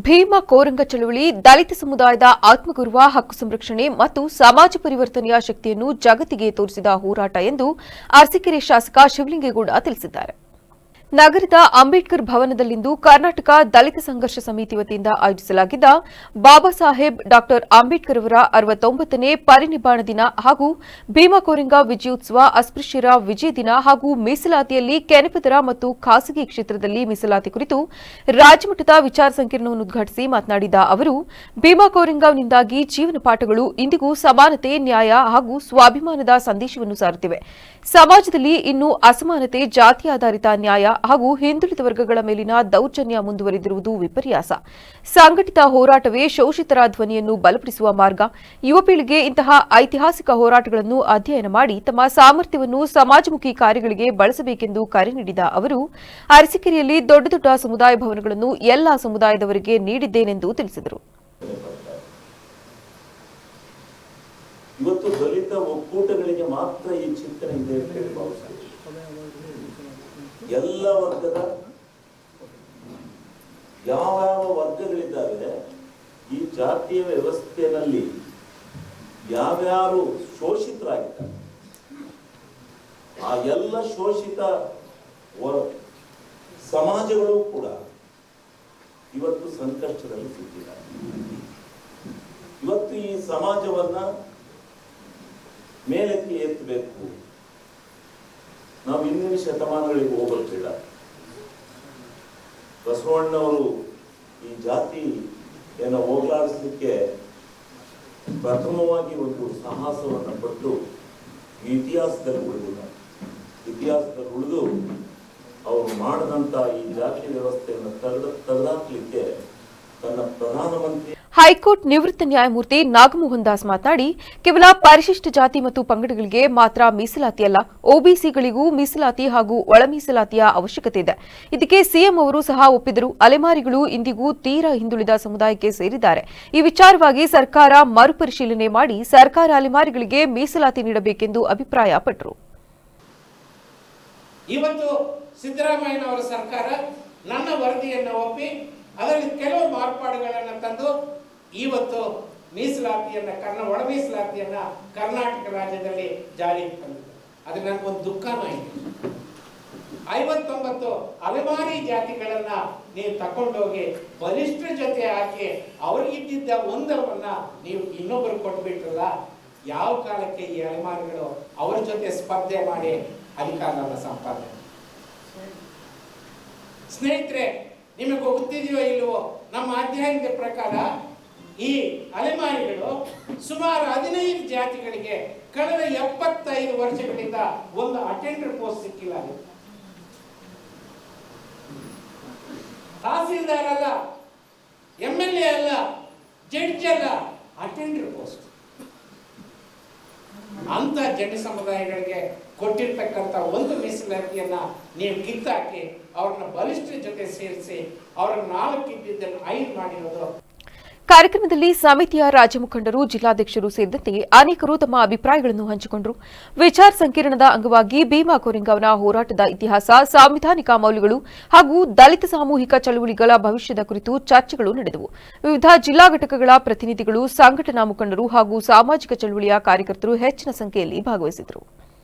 ಭೀಮ ಕೋರಂಗ ಚಳವಳಿ, ದಲಿತ ಸಮುದಾಯದ ಆತ್ಮಗೌರವ, ಹಕ್ಕು ಸಂರಕ್ಷಣೆ ಮತ್ತು ಸಮಾಜ ಪರಿವರ್ತನೆಯ ಶಕ್ತಿಯನ್ನು ಜಗತ್ತಿಗೆ ತೋರಿಸಿದ ಹೋರಾಟ ಎಂದು ಅರಸೀಕೆರೆ ಶಾಸಕ ಶಿವಲಿಂಗೇಗೌಡ ತಿಳಿಸಿದ್ದಾರೆ. ನಗರದ ಅಂಬೇಡ್ಕರ್ ಭವನದಲ್ಲಿಂದು ಕರ್ನಾಟಕ ದಲಿತ ಸಂಘರ್ಷ ಸಮಿತಿ ವತಿಯಿಂದ ಆಯೋಜಿಸಲಾಗಿದ್ದ ಬಾಬಾ ಸಾಹೇಬ್ ಡಾ ಅಂಬೇಡ್ಕರ್ ಅವರ ಅರವತ್ತೊಂಬತ್ತನೇ ಪರಿನಿಬ್ಬಾಣ ದಿನ ಹಾಗೂ ಭೀಮಾ ಕೋರಿಂಗ ವಿಜಯೋತ್ಸವ, ಅಸ್ಪೃಶ್ಯರ ವಿಜಯ ದಿನ ಹಾಗೂ ಮೀಸಲಾತಿಯಲ್ಲಿ ಕೆನಪದರ ಮತ್ತು ಖಾಸಗಿ ಕ್ಷೇತ್ರದಲ್ಲಿ ಮೀಸಲಾತಿ ಕುರಿತು ರಾಜ್ಯಮಟ್ಟದ ವಿಚಾರ ಸಂಕಿರಣವನ್ನು ಉದ್ಘಾಟಿಸಿ ಮಾತನಾಡಿದ ಅವರು, ಭೀಮಾ ಕೋರಿಂಗಾವ್ನಿಂದಾಗಿ ಜೀವನ ಪಾಠಗಳು ಇಂದಿಗೂ ಸಮಾನತೆ, ನ್ಯಾಯ ಹಾಗೂ ಸ್ವಾಭಿಮಾನದ ಸಂದೇಶವನ್ನು ಸಾರುತ್ತಿವೆ. ಸಮಾಜದಲ್ಲಿ ಇನ್ನೂ ಅಸಮಾನತೆ, ಜಾತಿ ಆಧಾರಿತ ನ್ಯಾಯ ಹಾಗೂ ಹಿಂದುಳಿದ ವರ್ಗಗಳ ಮೇಲಿನ ದೌರ್ಜನ್ಯ ಮುಂದುವರಿದಿರುವುದು ವಿಪರ್ಯಾಸ. ಸಂಘಟಿತ ಹೋರಾಟವೇ ಶೋಷಿತರ ಧ್ವನಿಯನ್ನು ಬಲಪಡಿಸುವ ಮಾರ್ಗ. ಯುವ ಪೀಳಿಗೆ ಇಂತಹ ಐತಿಹಾಸಿಕ ಹೋರಾಟಗಳನ್ನು ಅಧ್ಯಯನ ಮಾಡಿ ತಮ್ಮ ಸಾಮರ್ಥ್ಯವನ್ನು ಸಮಾಜಮುಖಿ ಕಾರ್ಯಗಳಿಗೆ ಬಳಸಬೇಕೆಂದು ಕರೆ ನೀಡಿದ ಅವರು, ಅರಸಿಕೆರೆಯಲ್ಲಿ ದೊಡ್ಡ ದೊಡ್ಡ ಸಮುದಾಯ ಭವನಗಳನ್ನು ಎಲ್ಲ ಸಮುದಾಯದವರಿಗೆ ನೀಡಿದ್ದೇನೆಂದು ತಿಳಿಸಿದರು. ಇವತ್ತು ದಲಿತ ಒಕ್ಕೂಟಗಳಿಗೆ ಮಾತ್ರ ಈ ಚಿಂತನೆ ಇದೆ ಎಲ್ಲ ವರ್ಗದ ಯಾವ ಯಾವ ವರ್ಗಗಳಿದ್ದಾವೆ, ಈ ಜಾತಿಯ ವ್ಯವಸ್ಥೆಯಲ್ಲಿ ಯಾವ್ಯಾರು ಶೋಷಿತರಾಗಿದ್ದಾರೆ? ಆ ಎಲ್ಲ ಶೋಷಿತ ಸಮಾಜಗಳು ಕೂಡ ಇವತ್ತು ಸಂಕಷ್ಟದಲ್ಲಿ ಸಿಕ್ಕಿದ್ದಾರೆ. ಇವತ್ತು ಈ ಸಮಾಜವನ್ನ ಮೇಲಕ್ಕೆ ಎತ್ತಬೇಕು. ನಾವು ಇಂದಿನ ಶತಮಾನಗಳಿಗೆ ಹೋಗಲ್ಬೇಡ ಬಸವಣ್ಣವರು ಈ ಜಾತಿ ಜಾತಿಯನ್ನು ಹೋಗ್ಲಾಡಿಸಲಿಕ್ಕೆ ಪ್ರಥಮವಾಗಿ ಒಂದು ಸಾಹಸವನ್ನು ಪಟ್ಟು ಇತಿಹಾಸದಲ್ಲಿ ಉಳಿದಿಲ್ಲ. ಇತಿಹಾಸದಲ್ಲಿ ಉಳಿದು ಅವರು ಮಾಡಿದಂತ ಈ ಜಾತಿ ವ್ಯವಸ್ಥೆಯನ್ನು ತೆಗೆದು ತೆಗೆದಾಕ್ಲಿಕ್ಕೆ ತನ್ನ ಪ್ರಧಾನಮಂತ್ರಿ ಹೈಕೋರ್ಟ್ ನಿವೃತ್ತ ನ್ಯಾಯಮೂರ್ತಿ ನಾಗಮೋಹನ್ ದಾಸ್ ಮಾತನಾಡಿ, ಕೇವಲ ಪರಿಶಿಷ್ಟ ಜಾತಿ ಮತ್ತು ಪಂಗಡಗಳಿಗೆ ಮಾತ್ರ ಮೀಸಲಾತಿಯಲ್ಲ ಒಬಿಸಿಗಳಿಗೂ ಮೀಸಲಾತಿ ಹಾಗೂ ಒಳ ಮೀಸಲಾತಿಯ ಅವಶ್ಯಕತೆ ಇದೆ. ಇದಕ್ಕೆ ಸಿಎಂ ಅವರು ಸಹ ಒಪ್ಪಿದರು. ಅಲೆಮಾರಿಗಳು ಇಂದಿಗೂ ತೀರಾ ಹಿಂದುಳಿದ ಸಮುದಾಯಕ್ಕೆ ಸೇರಿದ್ದಾರೆ. ಈ ವಿಚಾರವಾಗಿ ಸರ್ಕಾರ ಮರುಪರಿಶೀಲನೆ ಮಾಡಿ ಸರ್ಕಾರ ಅಲೆಮಾರಿಗಳಿಗೆ ಮೀಸಲಾತಿ ನೀಡಬೇಕೆಂದು ಅಭಿಪ್ರಾಯಪಟ್ಟರು. ಸಿದ್ದರಾಮಯ್ಯನವರ ಸರ್ಕಾರ ನನ್ನ ಒಪ್ಪಿ, ಅದರಲ್ಲಿ ಕೆಲವು ಮಾರ್ಪಾಡುಗಳನ್ನು ತಂದು ಇವತ್ತು ಮೀಸಲಾತಿಯನ್ನ ಕರ್ನ ಒಳ ಮೀಸಲಾತಿಯನ್ನ ಕರ್ನಾಟಕ ರಾಜ್ಯದಲ್ಲಿ ಜಾರಿಗೆ ತಂದಿದೆ ಅದು ನನಗೊಂದು ದುಃಖನೂ ಇದೆ ಐವತ್ತೊಂಬತ್ತು ಅಲೆಮಾರಿ ಜಾತಿಗಳನ್ನ ನೀವು ತಕೊಂಡೋಗಿ ಬಲಿಷ್ಠರ ಜೊತೆ ಹಾಕಿ ಅವ್ರಿಗಿದ್ದಿದ್ದ ಒಂದರವನ್ನ ನೀವು ಇನ್ನೊಬ್ಬರು ಕೊಟ್ಬಿಟ್ರಲ್ಲ, ಯಾವ ಕಾಲಕ್ಕೆ ಈ ಅಲೆಮಾರಿಗಳು ಅವರ ಜೊತೆ ಸ್ಪರ್ಧೆ ಮಾಡಿ ಅಧಿಕಾರನ ಸಂಪಾದನೆ ಸ್ನೇಹಿತರೆ, ನಿಮಗೆ ಗೊತ್ತಿದೆಯೋ ಇಲ್ವೋ? ನಮ್ಮ ಅಧ್ಯಯನದ ಪ್ರಕಾರ ಈ ಅಲೆಮಾರಿಗಳು ಸುಮಾರು ಹದಿನೈದು ಜಾತಿಗಳಿಗೆ ಕಳೆದ ಎಪ್ಪತ್ತೈದು ವರ್ಷಗಳಿಂದ ಒಂದು ಅಟೆಂಡರ್ ಪೋಸ್ಟ್ ಸಿಕ್ಕಿಲ್ಲ ತಹಸೀಲ್ದಾರ್ ಅಲ್ಲ ಎಂ ಎಲ್ ಎ ಅಲ್ಲ ಜಡ್ಜ್ ಅಲ್ಲ ಅಟೆಂಡರ್ ಪೋಸ್ಟ್ ಅಂತ ಜನ ಸಮುದಾಯಗಳಿಗೆ ಕೊಟ್ಟಿರ್ತಕ್ಕಂಥ ಒಂದು ಮೀಸಲಾತಿಯನ್ನ ನೀವು ಕಿತ್ತಾಕಿ ಅವ್ರನ್ನ ಬಲಿಷ್ಠ ಜೊತೆ ಸೇರಿಸಿ ಅವ್ರನ್ನ ನಾಲ್ಕು ಇದ್ದಿದ್ದನ್ನು ಐದು ಮಾಡಿರೋದು ಕಾರ್ಯಕ್ರಮದಲ್ಲಿ ಸಮಿತಿಯ ರಾಜ್ಯ ಮುಖಂಡರು ಜಿಲ್ಲಾಧ್ಯಕ್ಷರು ಸೇರಿದಂತೆ ಅನೇಕರು ತಮ್ಮ ಅಭಿಪ್ರಾಯಗಳನ್ನು ಹಂಚಿಕೊಂಡರು. ವಿಚಾರ ಸಂಕಿರಣದ ಅಂಗವಾಗಿ ಭೀಮಾ ಕೊರಿಂಗವನ ಹೋರಾಟದ ಇತಿಹಾಸ, ಸಾಂವಿಧಾನಿಕ ಮೌಲ್ಯಗಳು ಹಾಗೂ ದಲಿತ ಸಾಮೂಹಿಕ ಚಳವಳಿಗಳ ಭವಿಷ್ಯದ ಕುರಿತು ಚರ್ಚೆಗಳು ನಡೆದವು. ವಿವಿಧ ಜಿಲ್ಲಾ ಘಟಕಗಳ ಪ್ರತಿನಿಧಿಗಳು, ಸಂಘಟನಾ ಮುಖಂಡರು ಹಾಗೂ ಸಾಮಾಜಿಕ ಚಳವಳಿಯ ಕಾರ್ಯಕರ್ತರು ಹೆಚ್ಚಿನ ಸಂಖ್ಯೆಯಲ್ಲಿ ಭಾಗವಹಿಸಿದರು